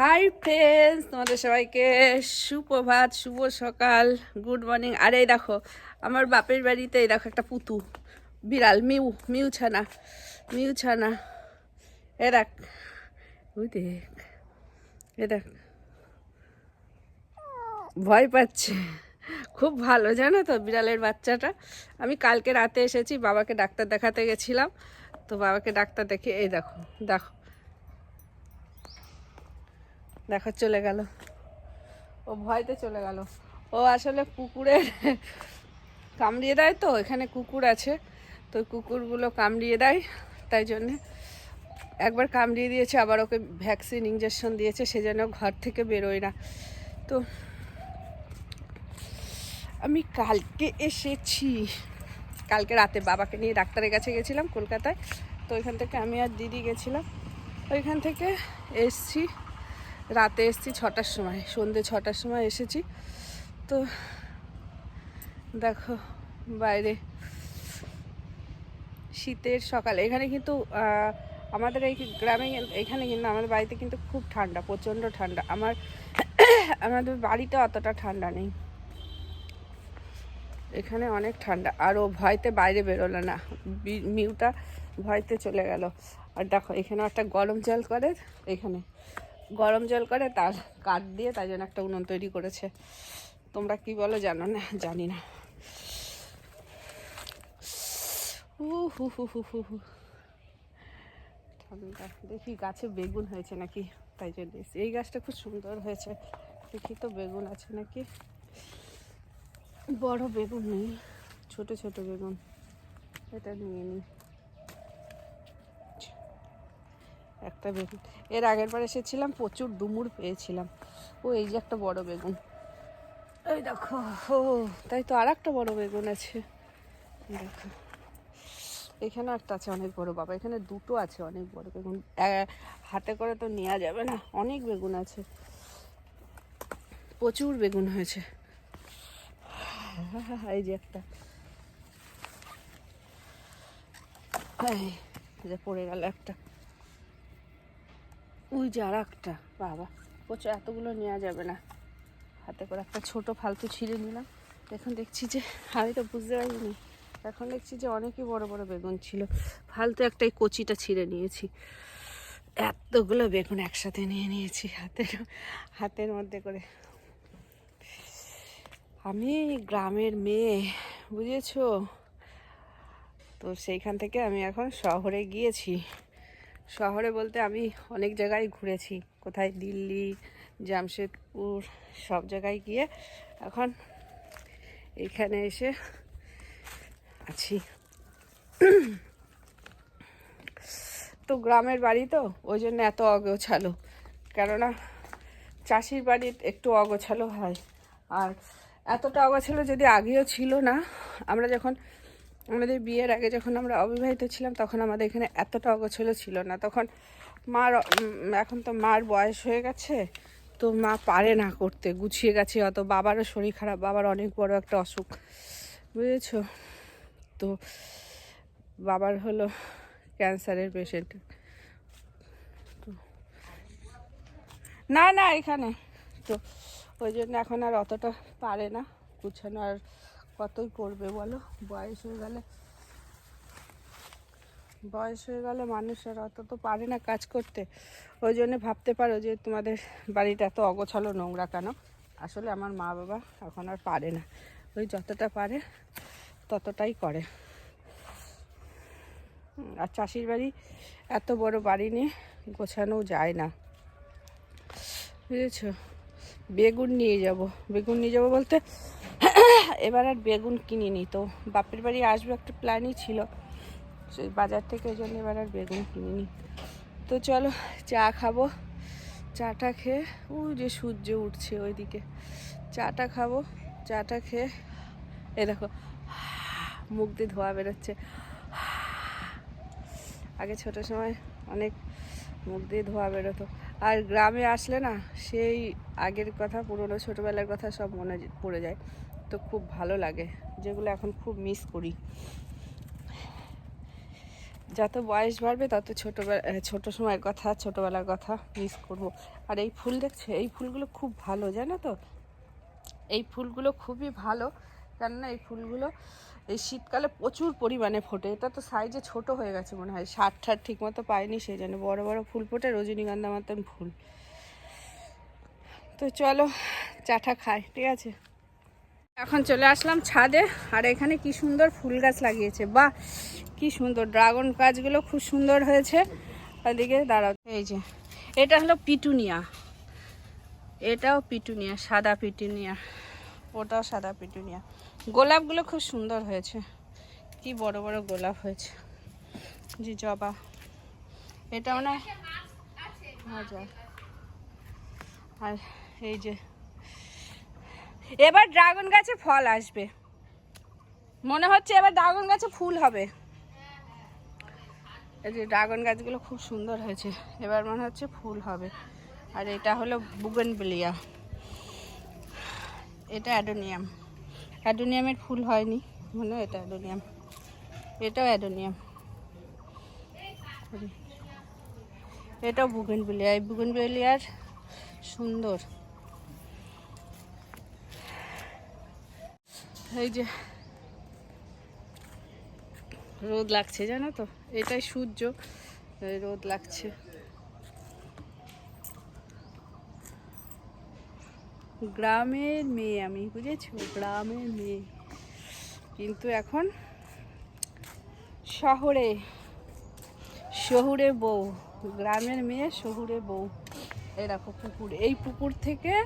Hi friends, তোমাদের সবাইকে সুপ্রভাত, শুভ সকাল, গুড মর্নিং। আর এই দেখো, আমার বাপের বাড়িতে এই দেখো একটা পুতু, বিড়াল, মিউ মিউ ছানা মিউ ছানা। এ দেখ, ওই দেখ, এ দেখ। ভয় পাচ্ছে, খুব ভালো, জানো তো বিড়ালের বাচ্চাটা। আমি কালকে রাতে এসেছি, বাবাকে ডাক্তার দেখাতে গেছিলাম। তো বাবাকে ডাক্তার দেখে, এই দেখো দেখো। দেখো চলে গেল। ও ভয়তে চলে গেল। ও আসলে কুকুরের কামড়িয়ে দেয় তো, এখানে কুকুর আছে। তো কুকুরগুলো কামড়িয়ে দেয়, তাই জন্যে একবার কামড়িয়ে দিয়েছে, আবার ওকে ভ্যাকসিন ইঞ্জেকশন দিয়েছে সেজন্য ঘর থেকে বেরোয় না। তো আমি কালকে এসেছি। কালকে রাতে বাবাকে নিয়ে ডাক্তারের কাছে গেছিলাম কলকাতায়। তো ওইখান থেকে আমি আর দিদি গেছিলাম। ওইখান থেকে এসছি। রাতে এসেছি ছটার সময়, সন্ধে ছটার সময় এসেছি। তো দেখো বাইরে শীতের সকালে, এখানে কিন্তু আমাদের এই গ্রামে এখানে কিন্তু, আমাদের বাড়িতে কিন্তু খুব ঠান্ডা, প্রচণ্ড ঠান্ডা। আমার, আমাদের বাড়িতে অতটা ঠান্ডা নেই। এখানে অনেক ঠান্ডা, আর ও ভয়তে বাইরে বেরোলো না। মিউটা ভয়তে চলে গেল। আর দেখো এখানে একটা গরম জল করে, এখানে। গরম জল করে, তার কাঠ দিয়ে তাই জন্য একটা উনুন তৈরি করেছে। তোমরা কি বলো জানো না? জানি না। হু হু হু হু হু ঠান্ডা দেখি গাছে বেগুন হয়েছে নাকি? তাই জন্য এই গাছটা খুব সুন্দর হয়েছে। দেখি তো বেগুন আছে নাকি? বড় বেগুন নেই, ছোট ছোট বেগুন। এটা নিয়ে নিই। একটা বেগুন। এর আগের বার এসেছিলাম, প্রচুর ডুমুর পেয়েছিলাম। ও, এই যে একটা বড় বেগুন। এই দেখো, ও, তাই তো আর একটা বড় বেগুন আছে। দেখো। এখানে একটা আছে, অনেক বড় বাবা। এখানে দুটো আছে, অনেক বড় বেগুন। হাতে করে তো নেওয়া যাবে না, অনেক বেগুন আছে। প্রচুর বেগুন হয়েছে। এই যে একটা। পড়ে গেল একটা। ওই যে আর একটা, বাবা। প্রচুর এতগুলো নেওয়া যাবে না। হাতে করে একটা ছোট ফালতু ছিঁড়ে নিলাম। এখন দেখছি যে, আমি তো বুঝতে পারিনি। এখন দেখছি যে, অনেকই বড় বড় বেগুন ছিল। ফালতু একটা এই কচিটা ছিঁড়ে নিয়েছি। এতগুলো বেগুন একসাথে নিয়ে নিয়েছি হাতের হাতের মধ্যে করে। আমি গ্রামের মেয়ে, বুঝেছ? তো সেইখান থেকে আমি এখন শহরে গিয়েছি। শহরে বলতে আমি অনেক জায়গায় ঘুরেছি। কোথায় দিল্লি, জামশেদপুর, সব জায়গায় গিয়ে এখন এখানে এসে আছি। তো গ্রামের বাড়ি তো, ওই জন্য এত অগোছালো। কেননা চাষির বাড়ির একটু অগোছালো হয়। আর এতটা অগোছালো যদি আগেও ছিল না, আমরা যখন আমাদের বিয়ের আগে যখন আমরা অবিবাহিত ছিলাম, তখন আমাদের এখানে এতটা অগোছালো ছিল না। তখন মার এখন তো মার বয়স হয়ে গেছে, তো মা পারে না করতে, গুছিয়ে গেছে। অত বাবারও শরীর খারাপ, বাবার অনেক বড় একটা অসুখ, বুঝেছ? তো বাবার হলো ক্যান্সারের পেশেন্ট না না, এখানে। তো ওই জন্য এখন আর অতটা পারে না, গুছানো আর কতই করবে বলো? বয়স হয়ে গেলে, বয়স হয়ে গেলে মানুষ আর অত তো পারে না কাজ করতে। ওই জন্য ভাবতে পারো যে তোমাদের বাড়িটা এত অগোছালো নোংরা কেন? আসলে আমার মা বাবা এখন আর পারে না। ওই যতটা পারে ততটাই করে। আর চাষির বাড়ি এত বড় বাড়ি নিয়ে গোছানো যায় না। বুঝেছ? বেগুন নিয়ে যাব। বেগুন নিয়ে যাব বলতে এবার আর বেগুন কিনিনি তো। বাপের বাড়ি আসবে একটা প্ল্যানই ছিল। সেই বাজার থেকে ওই জন্য এবার আর বেগুন কিনিনি। তো চলো চা খাব। চাটা খেয়ে ওই যে সূর্য উঠছে ওইদিকে। চাটা খাব, চাটা খেয়ে এ দেখো, মুখ দিয়ে ধোয়া বেরোচ্ছে। আগে ছোটো সময় অনেক মুখ দিয়ে ধোয়া বেরোতো। আর গ্রামে আসলে না, সেই আগের কথা, পুরনো ছোটোবেলার কথা সব মনে পড়ে যায়। তো খুব ভালো লাগে, যেগুলো এখন খুব মিস করি। যত বয়স বাড়বে, তত ছোটোবেলা ছোটো সময়ের কথা, ছোটোবেলার কথা মিস করব। আর এই ফুল দেখছ? এই ফুলগুলো খুব ভালো, জানো তো? এই ফুলগুলো খুবই ভালো, কেননা এই ফুলগুলো এই শীতকালে প্রচুর পরিমাণে ফোটে। এটা তো সাইজে ছোট হয়ে গেছে মনে হয় সার ঠার ঠিক মতো পায়নি সেই জন্য। বড় বড় ফুল ফোটে রজনীগন্ধা মতন ফুল। তো চলো চাটা খাই, ঠিক আছে? এখন চলে আসলাম ছাদে। আর এখানে কি সুন্দর ফুল গাছ লাগিয়েছে। বাহ, কি সুন্দর। ড্রাগন গাছগুলো খুব সুন্দর হয়েছে। ওদিকে দাঁড়াও। এই যে, এটা হলো পিটুনিয়া। এটাও পিটুনিয়া, সাদা পিটুনিয়া। ওটাও সাদা পিটুনিয়া। গোলাপগুলো খুব সুন্দর হয়েছে। কি বড় বড় গোলাপ হয়েছে। জি, জবা। এটা মানে মজা আর এই যে এবার ড্রাগন গাছে ফল আসবে। মনে হচ্ছে এবার ড্রাগন গাছে ফুল হবে। এই যে ড্রাগন গাছগুলো খুব সুন্দর হয়েছে। এবার মনে হচ্ছে ফুল হবে। আর এটা হলো বুগনবিলিয়া এটা অ্যাডোনিয়াম। অ্যাডোনিয়ামের ফুল হয়নি। মনে হয় এটা অ্যাডোনিয়াম। এটাও অ্যাডোনিয়াম। এটাও বুগনবিলিয়া এই বুগনবিলিয়ার সুন্দর। এই যে রোদ লাগছে, জানো তো? এটাই সূর্য রোদ লাগছে। গ্রামের মেয়ে আমি, বুঝেছ? গ্রামের মেয়ে। কিন্তু এখন শহরে, শহুরে বউ। গ্রামের মেয়ে, শহুরে বউ। এরকম পুকুর। এই পুকুর থেকে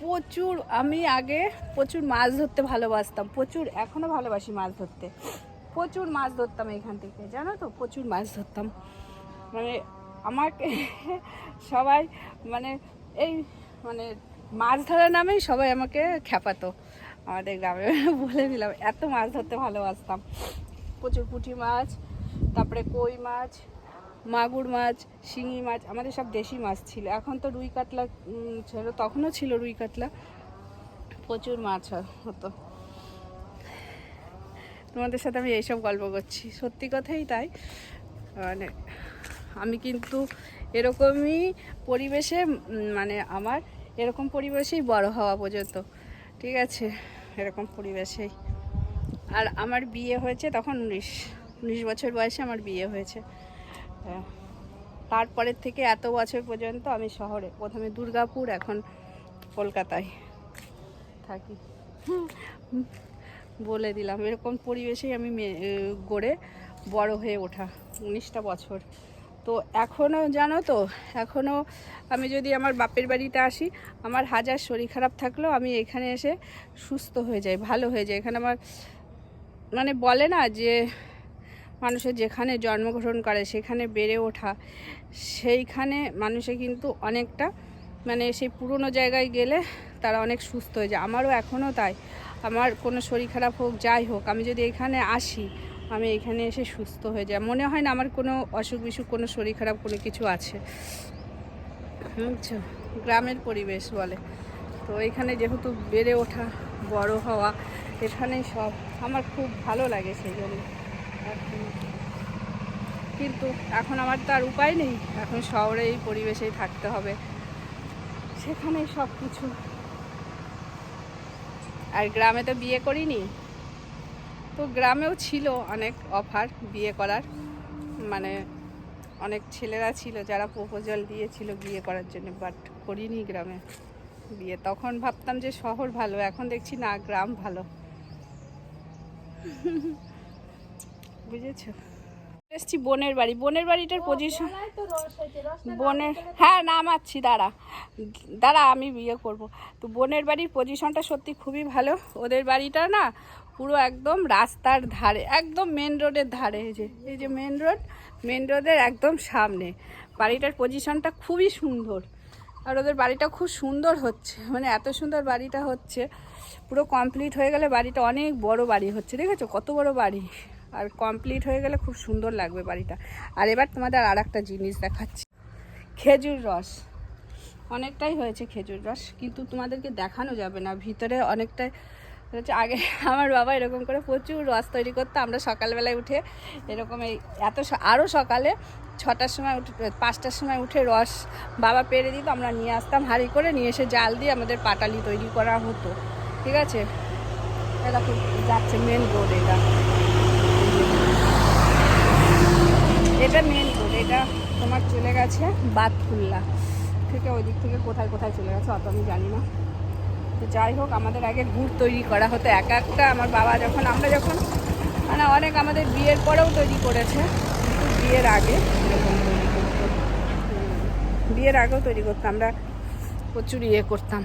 প্রচুর, আমি আগে প্রচুর মাছ ধরতে ভালোবাসতাম, প্রচুর এখনও ভালোবাসি মাছ ধরতে। প্রচুর মাছ ধরতাম এখান থেকে, জানো তো? প্রচুর মাছ ধরতাম। মানে আমাকে সবাই মানে এই মানে মাছ ধরার নামেই সবাই আমাকে খ্যাপাতো। আমাদের গ্রামে বলে দিলাম, এত মাছ ধরতে ভালোবাসতাম। প্রচুর পুঁটি মাছ, তারপরে কই মাছ মাগুর মাছ, শিঙি মাছ, আমাদের সব দেশি মাছ ছিল। এখন তো রুই কাতলা ছিল, তখনও ছিল রুই কাতলা। প্রচুর মাছ হতো। তোমাদের সাথে আমি এইসব গল্প করছি। সত্যি কথাই তাই। মানে আমি কিন্তু এরকমই পরিবেশে মানে আমার এরকম পরিবেশেই বড় হওয়া পর্যন্ত। ঠিক আছে? এরকম পরিবেশেই। আর আমার বিয়ে হয়েছে তখন উনিশ উনিশ বছর বয়সে আমার বিয়ে হয়েছে। হ্যাঁ তারপরের থেকে এত বছর পর্যন্ত আমি শহরে। প্রথমে দুর্গাপুর, এখন কলকাতায় থাকি। বলে দিলাম, এরকম পরিবেশেই আমি গড়ে বড় হয়ে ওঠা উনিশটা বছর। তো এখনও জানো তো এখনও আমি যদি আমার বাপের বাড়িতে আসি, আমার হাজার শরীর খারাপ থাকলেও আমি এখানে এসে সুস্থ হয়ে যাই, ভালো হয়ে যায় এখানে আমার মানে বলে না যে মানুষের যেখানে জন্মগ্রহণ করে সেখানে বেড়ে ওঠা, সেইখানে মানুষে কিন্তু অনেকটা মানে সেই পুরনো জায়গায় গেলে তারা অনেক সুস্থ হয়ে যায়। আমারও এখনও তাই। আমার কোনো শরীর খারাপ হোক, যাই হোক, আমি যদি এখানে আসি, আমি এখানে এসে সুস্থ হয়ে যাই। মনে হয় না আমার কোনো অসুখ বিসুখ, কোনো শরীর খারাপ, কোনো কিছু আছে। বুঝছ? গ্রামের পরিবেশ বলে। তো এখানে যেহেতু বেড়ে ওঠা, বড় হওয়া, এখানেই সব। আমার খুব ভালো লাগে সেই জন্য। কিন্তু এখন আমার তো আর উপায় নেই। এখন শহরে এই পরিবেশেই থাকতে হবে। সেখানেই সব কিছু আর গ্রামে তো বিয়ে করিনি। তো গ্রামেও ছিল অনেক অফার বিয়ে করার। মানে অনেক ছেলেরা ছিল যারা প্রপোজাল দিয়েছিল বিয়ে করার জন্য, বাট করিনি গ্রামে বিয়ে। তখন ভাবতাম যে শহর ভালো, এখন দেখছি না, গ্রাম ভালো। বুঝেছ? এসছি বোনের বাড়ি। বোনের বাড়িটার পজিশন বোনের হ্যাঁ নামাচ্ছি দাঁড়া। দাঁড়া আমি বিয়ে করব। তো বোনের বাড়ির পজিশনটা সত্যি খুবই ভালো। ওদের বাড়িটা না পুরো একদম রাস্তার ধারে একদম মেন রোডের ধারে। এই যে এই যে মেন রোড মেন রোডের একদম সামনে। বাড়িটার পজিশনটা খুবই সুন্দর। আর ওদের বাড়িটা খুব সুন্দর হচ্ছে। মানে এত সুন্দর বাড়িটা হচ্ছে। পুরো কমপ্লিট হয়ে গেলে বাড়িটা অনেক বড় বাড়ি হচ্ছে। দেখেছ? কত বড় বাড়ি। আর কমপ্লিট হয়ে গেলে খুব সুন্দর লাগবে বাড়িটা। আর এবার তোমাদের আর একটা জিনিস দেখাচ্ছি। খেজুর রস। অনেকটাই হয়েছে খেজুর রস, কিন্তু তোমাদেরকে দেখানো যাবে না। ভিতরে অনেকটাই হচ্ছে আগে আমার বাবা এরকম করে প্রচুর রস তৈরি করতো। আমরা সকালবেলায় উঠে এরকম এই এত আরও সকালে ছটার সময় উঠে, পাঁচটার সময় উঠে রস বাবা পেরে দিত। আমরা নিয়ে আসতাম হাঁড়ি করে, নিয়ে এসে জাল দিয়ে আমাদের পাটালি তৈরি করা হতো। ঠিক আছে? খুব যাচ্ছে মেন রোড এটা তোমার চলে গেছে বাতকুল্লা। থেকে ওই দিক থেকে কোথায় কোথায় চলে গেছে অত আমি জানি না। তো যাই হোক, আমাদের আগে গুড় তৈরি করা হতো। এক একটা আমার বাবা যখন, আমরা যখন মানে অনেক আমাদের বিয়ের পরেও তৈরি করেছে। বিয়ের আগে এরকম তৈরি করতো। বিয়ের আগেও তৈরি করতাম আমরা প্রচুর ইয়ে করতাম।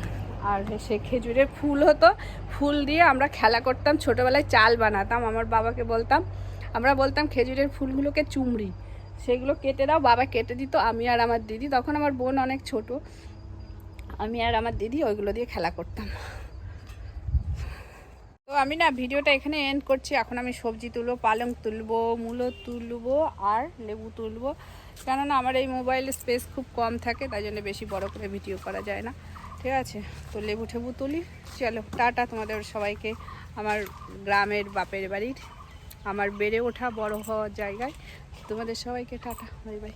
আর সে খেজুরের ফুল হতো। ফুল দিয়ে আমরা খেলা করতাম। ছোটোবেলায় চাল বানাতাম। আমার বাবাকে বলতাম, আমরা বলতাম খেজুরের ফুলগুলোকে চুমড়ি। সেগুলো কেটে দাও, বাবা কেটে দিত, আমি আর আমার দিদি। তখন আমার বোন অনেক ছোট, আমি আর আমার দিদি ওইগুলো দিয়ে খেলা করতাম। তো আমি না ভিডিওটা এখানে এন্ড করছি। এখন আমি সবজি তুলবো, পালং তুলবো, মূলো তুলবো আর লেবু তুলবো। কেননা আমার এই মোবাইলে স্পেস খুব কম থাকে, তাই জন্য বেশি বড় করে ভিডিও করা যায় না। ঠিক আছে? তো লেবু ঠেবু তুলি। চলো, টাটা তোমাদের সবাইকে। আমার গ্রামের বাপের বাড়ির আমার বেড়ে ওঠা বড় হওয়ার জায়গায়। তোমাদের সবাইকে টাটা বাই বাই।